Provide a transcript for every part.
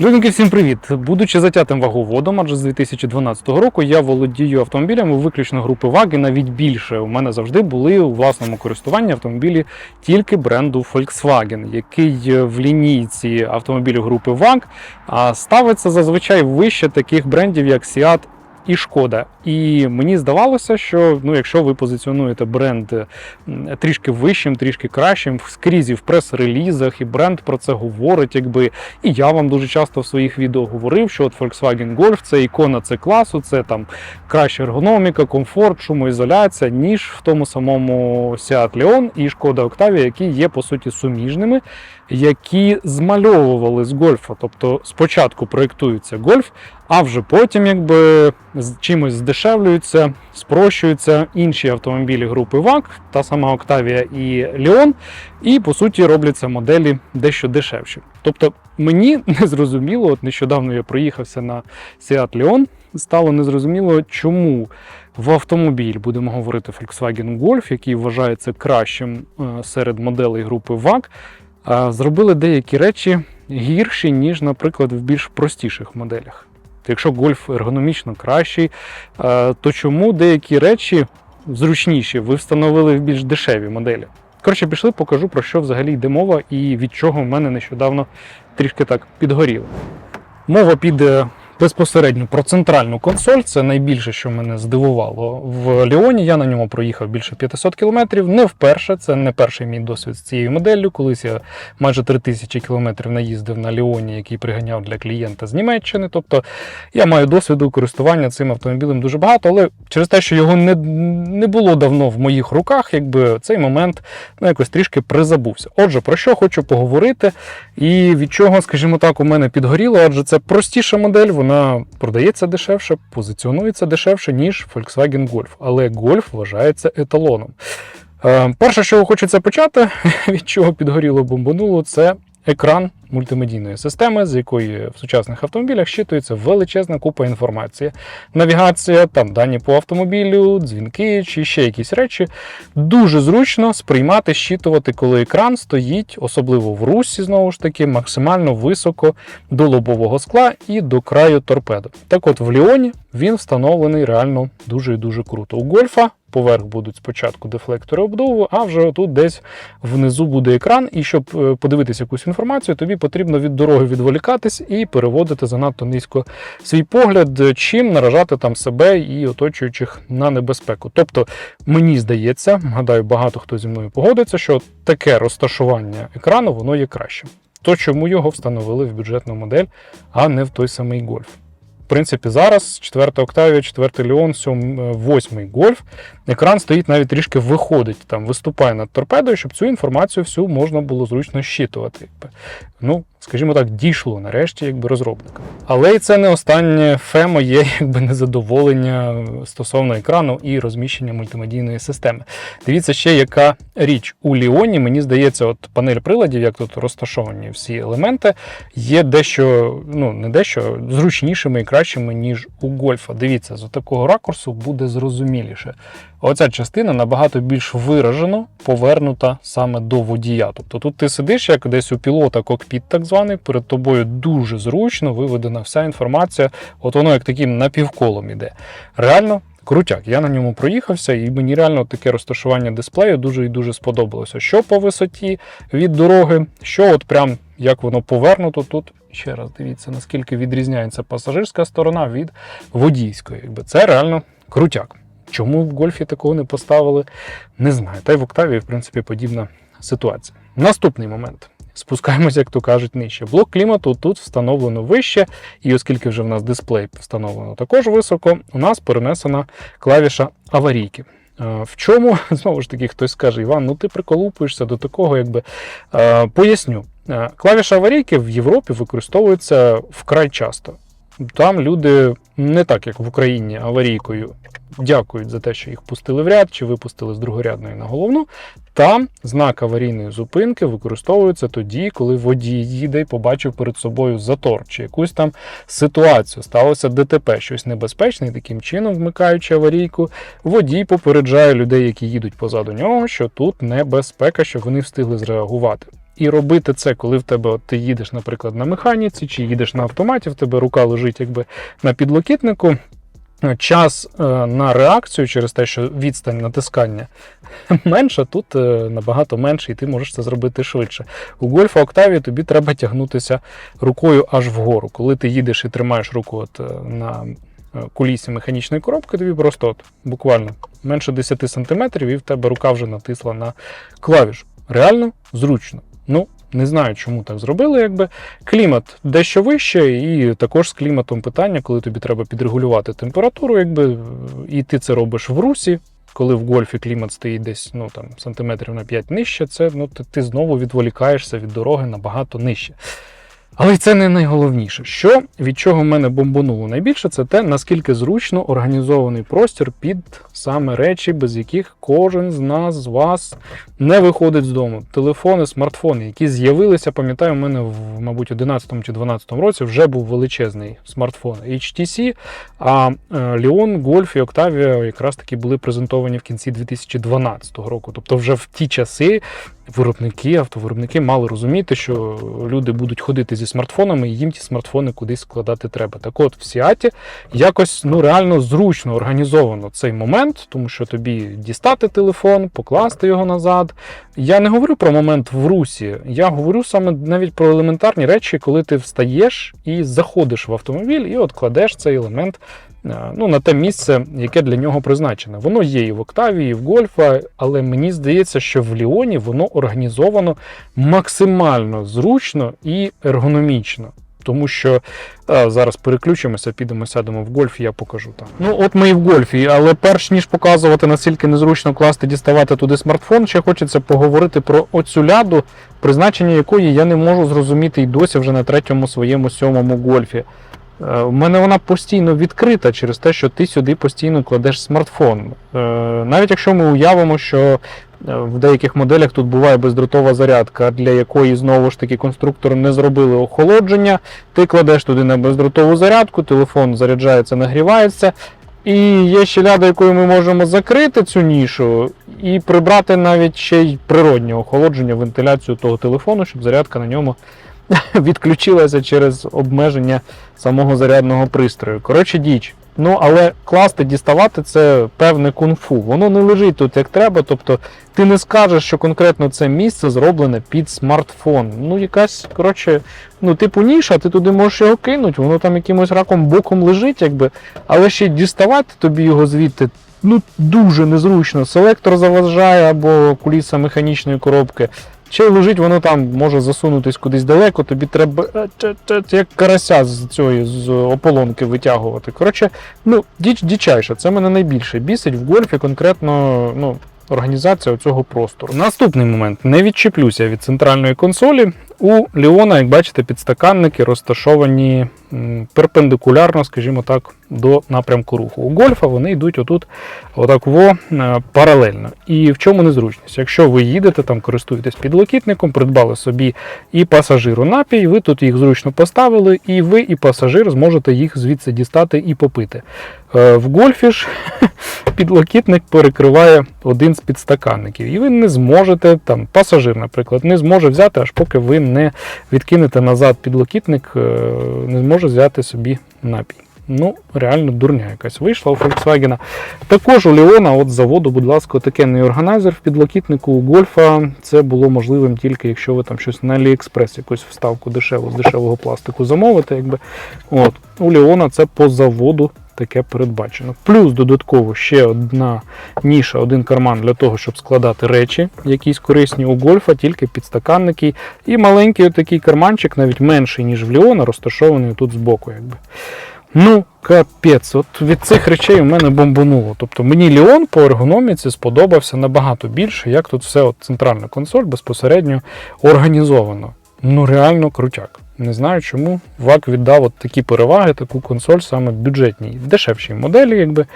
Людинки, всім привіт! Будучи затятим ваговодом, адже з 2012 року я володію автомобілями виключно групи і навіть більше. У мене завжди були у власному користуванні автомобілі тільки бренду Volkswagen, який в лінійці автомобілів групи ВАГ ставиться зазвичай вище таких брендів, як Seat і Шкода. І мені здавалося, що ну, якщо ви позиціонуєте бренд трішки вищим, трішки кращим, скрізь і в прес-релізах, і бренд про це говорить, якби і я вам дуже часто в своїх відео говорив, що от Volkswagen Golf це ікона це класу, це там краща ергономіка, комфорт, шумоізоляція, ніж в тому самому Seat Leon і Шкода Octavia, які є по суті суміжними, які змальовували з гольфа. Тобто спочатку проєктується гольф, а вже потім якби з чимось здешевлюються, спрощуються інші автомобілі групи VAG, та сама Octavia і Leon, і по суті робляться моделі дещо дешевші. Тобто мені не зрозуміло, от нещодавно я проїхався на Seat Leon, стало незрозуміло, чому в автомобіль будемо говорити Volkswagen Golf, який вважається кращим е, серед моделей групи VAG, зробили деякі речі гірші, ніж, наприклад, в більш простіших моделях. Якщо гольф ергономічно кращий, то чому деякі речі зручніші ви встановили в більш дешеві моделі? Коротше, пішли, покажу про що взагалі йде мова і від чого в мене нещодавно трішки так підгоріло. Мова піде безпосередньо про центральну консоль. Це найбільше, що мене здивувало в Ліоні. Я на ньому проїхав більше 500 кілометрів. Не вперше, це не перший мій досвід з цією моделлю. Колись я майже 3000 кілометрів наїздив на Ліоні, який приганяв для клієнта з Німеччини. Тобто я маю досвіду користування цим автомобілем дуже багато, але через те, що його не, не було давно в моїх руках, якби цей момент ну, якось трішки призабувся. Отже, про що хочу поговорити, і від чого, скажімо так, у мене підгоріло, адже це простіша модель, вона продається дешевше, позиціонується дешевше, ніж Volkswagen Golf. Але Golf вважається еталоном. Е, Перше, що хочеться почати, від чого підгоріло бомбануло, це екран мультимедійної системи, з якої в сучасних автомобілях щитується величезна купа інформації. Навігація, там дані по автомобілю, дзвінки чи ще якісь речі. Дуже зручно сприймати, щитувати, коли екран стоїть, особливо в русі, знову ж таки, максимально високо до лобового скла і до краю торпеди. Так от в Ліоні він встановлений реально дуже і дуже круто. У гольфа поверх будуть спочатку дефлектори обдуву, а вже тут десь внизу буде екран. І щоб е, подивитися якусь інформацію, тобі потрібно від дороги відволікатись і переводити занадто низько свій погляд, чим наражати там себе і оточуючих на небезпеку. Тобто, мені здається, гадаю, багато хто зі мною погодиться, що таке розташування екрану воно є кращим. То чому його встановили в бюджетну модель, а не в той самий гольф. В принципі, зараз 4 Octavia, 4 Leon, 7, 8 Golf, екран стоїть навіть трішки виходить, там виступає над торпедою, щоб цю інформацію всю можна було зручно щитувати. Ну, скажімо так, дійшло нарешті якби розробника. Але і це не останнє фе моє якби незадоволення стосовно екрану і розміщення мультимедійної системи. Дивіться ще, яка річ у Ліоні, мені здається, от панель приладів, як тут розташовані всі елементи, є дещо, ну не дещо зручнішими і кращими, ніж у гольфа. Дивіться, з такого ракурсу буде зрозуміліше. Оця частина набагато більш виражено повернута саме до водія. Тобто тут ти сидиш, як десь у пілота кокпіт, так званий, перед тобою дуже зручно виведена вся інформація, от воно як таким напівколом іде. Реально. Крутяк, я на ньому проїхався, і мені реально таке розташування дисплею дуже і дуже сподобалося. Що по висоті від дороги, що от прям як воно повернуто тут. Ще раз дивіться, наскільки відрізняється пасажирська сторона від водійської. Якби це реально крутяк. Чому в гольфі такого не поставили, не знаю. Та й в Октавії, в принципі, подібна ситуація. Наступний момент. Спускаємося, як то кажуть, нижче. Блок клімату тут встановлено вище, і оскільки вже в нас дисплей встановлено також високо, у нас перенесена клавіша аварійки. Е, В чому, знову ж таки, хтось скаже, Іван, ну ти приколупуєшся до такого, якби Е, поясню. Е, Клавіша аварійки в Європі використовується вкрай часто. Там люди не так, як в Україні, аварійкою дякують за те, що їх пустили в ряд чи випустили з другорядної на головну. Там знак аварійної зупинки використовується тоді, коли водій їде і побачив перед собою затор чи якусь там ситуацію. Сталося ДТП, щось небезпечне, і таким чином, вмикаючи аварійку, водій попереджає людей, які їдуть позаду нього, що тут небезпека, щоб вони встигли зреагувати. І робити це, коли в тебе от, ти їдеш, наприклад, на механіці чи їдеш на автоматі, в тебе рука лежить якби на підлокітнику. Час е, на реакцію через те, що відстань натискання менша, тут е, набагато менше, і ти можеш це зробити швидше. У Golf Octavia тобі треба тягнутися рукою аж вгору. Коли ти їдеш і тримаєш руку от, е, на е, кулісі механічної коробки, тобі просто от, буквально менше 10 см, і в тебе рука вже натисла на клавіш. Реально зручно. Ну, не знаю, чому так зробили. Якби клімат дещо вище, і також з кліматом питання, коли тобі треба підрегулювати температуру, якби і ти це робиш в русі. Коли в гольфі клімат стоїть десь ну там сантиметрів на 5 нижче, це ну ти, ти знову відволікаєшся від дороги набагато нижче. Але це не найголовніше. Що від чого в мене бомбонуло найбільше, це те, наскільки зручно організований простір під саме речі, без яких кожен з нас з вас не виходить з дому. Телефони, смартфони, які з'явилися, пам'ятаю, у мене в, мабуть, 11 чи 12 році вже був величезний смартфон HTC, а е, Leon, Golf і Octavia якраз таки були презентовані в кінці 2012 року. Тобто, вже в ті часи виробники, автовиробники мали розуміти, що люди будуть ходити зі смартфонами, і їм ті смартфони кудись складати треба. Так от, в Сіаті якось ну реально зручно організовано цей момент, тому що тобі дістати телефон, покласти його назад. Я не говорю про момент в русі, я говорю саме навіть про елементарні речі, коли ти встаєш і заходиш в автомобіль, і от кладеш цей елемент. Е, Ну, на те місце, яке для нього призначене. Воно є і в Октавії, і в Гольфа, але мені здається, що в Ліоні воно організовано максимально зручно і ергономічно. Тому що е, зараз переключимося, підемо, сядемо в гольф, я покажу там. Ну, от ми і в гольфі, але перш ніж показувати, наскільки незручно класти, діставати туди смартфон, ще хочеться поговорити про оцю ляду, призначення якої я не можу зрозуміти і досі вже на третьому своєму сьомому гольфі. Е, У мене вона постійно відкрита через те, що ти сюди постійно кладеш смартфон. Е, Навіть якщо ми уявимо, що е, в деяких моделях тут буває бездротова зарядка, для якої знову ж таки конструктори не зробили охолодження, ти кладеш туди на бездротову зарядку, телефон заряджається, нагрівається. І є ще ляда, якою ми можемо закрити цю нішу і прибрати навіть ще й природнє охолодження, вентиляцію того телефону, щоб зарядка на ньому відключилася через обмеження самого зарядного пристрою. Коротше, діч. Ну, але класти, діставати це певне кунг-фу. Воно не лежить тут як треба. Тобто ти не скажеш, що конкретно це місце зроблене під смартфон. Ну, якась, коротше, ну, типу ніша, ти туди можеш його кинути, воно там якимось раком боком лежить, якби, але ще діставати тобі його звідти. Ну, дуже незручно. Селектор заважає або куліса механічної коробки. Чи лежить воно там, може засунутись кудись далеко, тобі треба е, як карася з цієї з ополонки витягувати. Коротше, ну, діч дічайше. Це мене найбільше бісить в гольфі конкретно ну, організація цього простору. Наступний момент. Не відчіплюся від центральної консолі. У Ліона, як бачите, підстаканники розташовані перпендикулярно, скажімо так, до напрямку руху. У гольфа вони йдуть отут, отак во е, паралельно. І в чому незручність? Якщо ви їдете, там користуєтесь підлокітником, придбали собі і пасажиру напій, ви тут їх зручно поставили, і ви, і пасажир зможете їх звідси дістати і попити. Е, В гольфі ж підлокітник перекриває один з підстаканників, і ви не зможете, там пасажир, наприклад, не зможе взяти, аж поки ви не відкинете назад підлокітник, е, не зможе взяти собі напій. Ну, реально дурня якась вийшла у Volkswagen. Також у Леона от заводу, будь ласка, такенний органайзер в підлокітнику у Гольфа. Це було можливим тільки якщо ви там щось на AliExpress, якусь вставку дешеву з дешевого пластику замовите. Якби. От. У Леона це по заводу таке передбачено. Плюс додатково ще одна ніша, один карман для того, щоб складати речі, якісь корисні у гольфа, тільки підстаканники. І маленький такий карманчик, навіть менший, ніж в Леона, розташований тут збоку. Якби. Ну, капець, от від цих речей у мене бомбануло. Тобто мені Леон по ергономіці сподобався набагато більше, як тут все от центральна консоль безпосередньо організовано. Ну, реально крутяк. Не знаю, чому ВАК віддав от такі переваги, таку консоль саме бюджетній, дешевшій моделі, якби.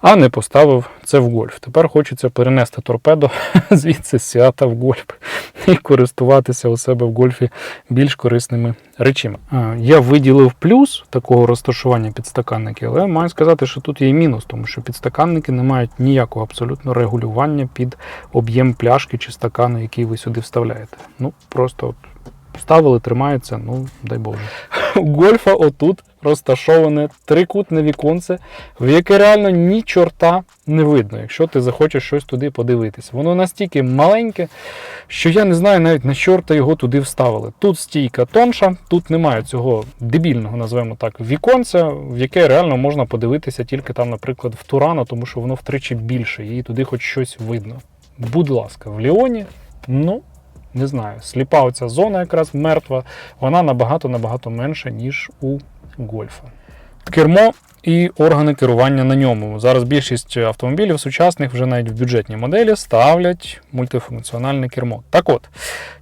а не поставив це в гольф. Тепер хочеться перенести торпедо звідси з Сіата в гольф і користуватися у себе в гольфі більш корисними речами. Я виділив плюс такого розташування підстаканників, але маю сказати, що тут є і мінус, тому що підстаканники не мають ніякого абсолютно регулювання під об'єм пляшки чи стакану, який ви сюди вставляєте. Ну просто от Ставили, тримається, ну дай Боже. У гольфа отут розташоване трикутне віконце, в яке реально ні чорта не видно, якщо ти захочеш щось туди подивитися. Воно настільки маленьке, що я не знаю навіть на чорта його туди вставили. Тут стійка тонша, тут немає цього дебільного, називаємо так, віконця, в яке реально можна подивитися тільки там, наприклад, в Турано, тому що воно втричі більше, і туди хоч щось видно. Будь ласка, в Ліоні, ну не знаю, сліпа оця зона якраз мертва, вона набагато-набагато менша, ніж у гольфа. Кермо і органи керування на ньому. Зараз більшість автомобілів сучасних вже навіть в бюджетній моделі ставлять мультифункціональне кермо. Так от,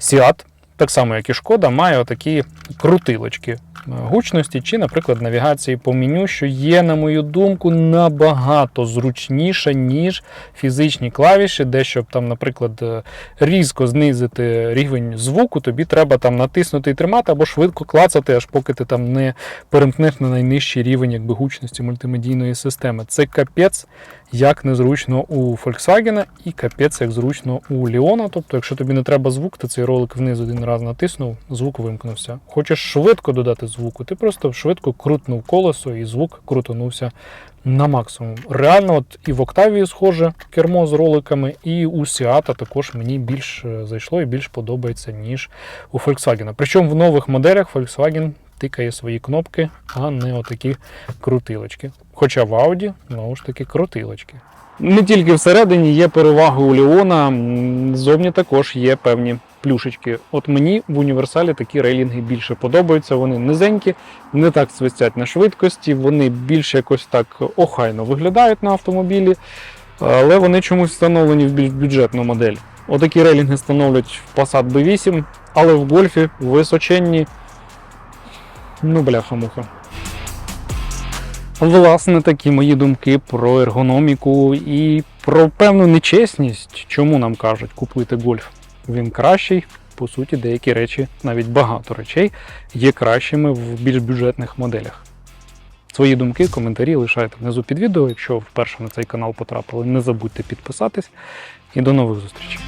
Seat, так само як і Шкода, має отакі крутилочки гучності чи, наприклад, навігації по меню, що є, на мою думку, набагато зручніше, ніж фізичні клавіші, де щоб там, наприклад, е, різко знизити рівень звуку, тобі треба там натиснути і тримати або швидко клацати, аж поки ти там не перемкнеш на найнижчий рівень якби, гучності мультимедійної системи. Це капець, як незручно у Volkswagen і капець, як зручно у Leon. Тобто, якщо тобі не треба звук, ти цей ролик вниз один раз натиснув, звук вимкнувся. Хочеш швидко додати звуку, ти просто швидко крутнув колесо і звук крутонувся на максимум. Реально, от і в Октавії схоже кермо з роликами, і у Сіата також мені більш е, зайшло і більш подобається, ніж у Volkswagen. Причому в нових моделях Volkswagen тикає свої кнопки, а не отакі крутилочки. Хоча в Audi, знову ж таки, крутилочки. Не тільки всередині є переваги у Леона, м, ззовні також є певні плюшечки. От мені в універсалі такі рейлінги більше подобаються. Вони низенькі, не так свистять на швидкості, вони більш якось так охайно виглядають на автомобілі, але вони чомусь встановлені в більш бюджетну модель. Отакі рейлінги становлять в Passat B8, але в гольфі височенні. Ну, бляха-муха. Власне, такі мої думки про ергономіку і про певну нечесність, чому нам кажуть купити гольф. Він кращий. По суті, деякі речі, навіть багато речей, є кращими в більш бюджетних моделях. Свої думки, коментарі лишайте внизу під відео. Якщо вперше на цей канал потрапили, не забудьте підписатись. І до нових зустрічей.